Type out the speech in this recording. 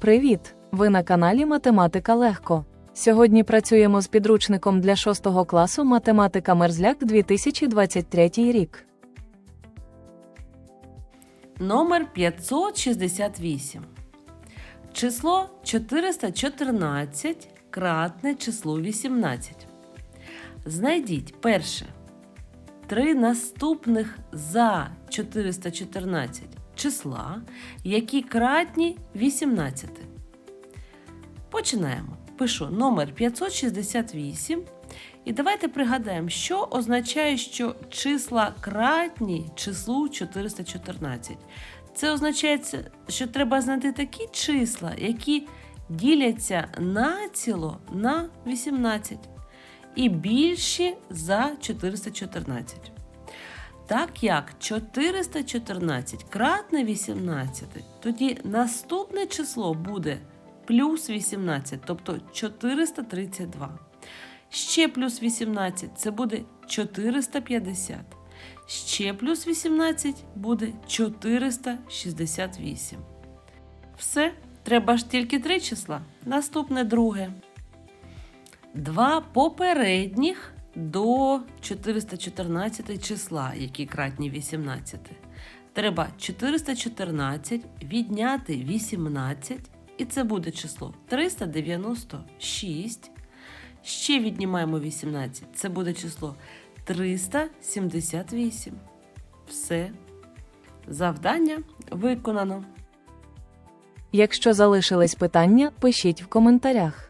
Привіт! Ви на каналі Математика Легко. Сьогодні працюємо з підручником для 6 класу Математика Мерзляк 2023 рік. Номер 568. Число 414 кратне числу 18. Знайдіть перше. Три наступних за 414 числа, які кратні 18. Починаємо. Пишу номер 568. І давайте пригадаємо, що означає, що числа кратні числу 414. Це означає, що треба знайти такі числа, які діляться націло на 18 і більші за 414. Так як 414 кратне 18, тоді наступне число буде плюс 18, тобто 432. Ще плюс 18 це буде 450. Ще плюс 18 буде 468. Все, треба ж тільки три числа. Наступне друге. Два попередніх до 414 числа, які кратні 18. Треба 414 відняти 18, і це буде число 396. Ще віднімаємо 18. Це буде число 378. Все. Завдання виконано. Якщо залишились питання, пишіть в коментарях.